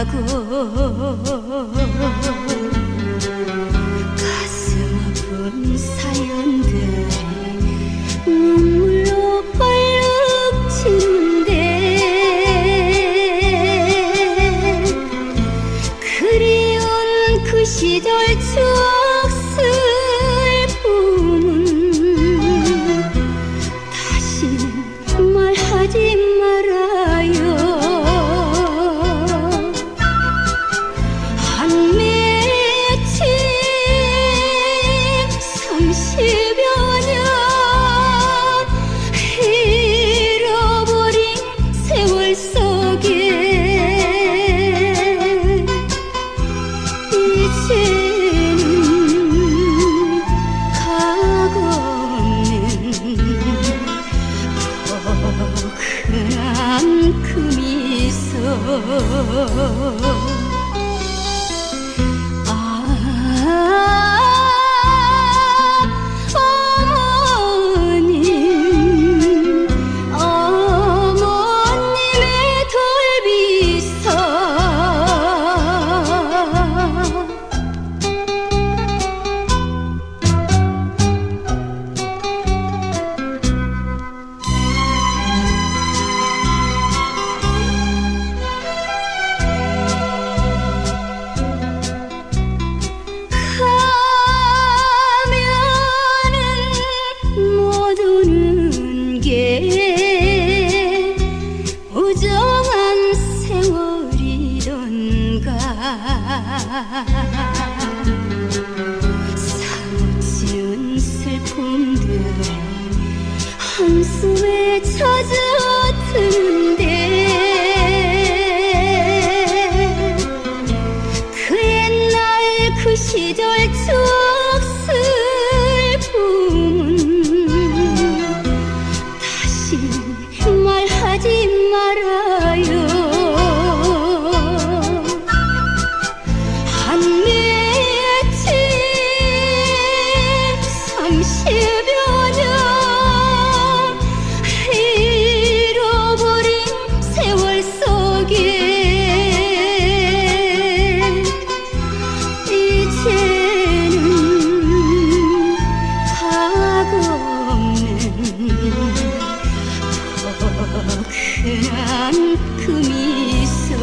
하고 가슴 아픈 사이 呃 사무치운 슬픔들 한숨에 젖어드는 만큼 있어.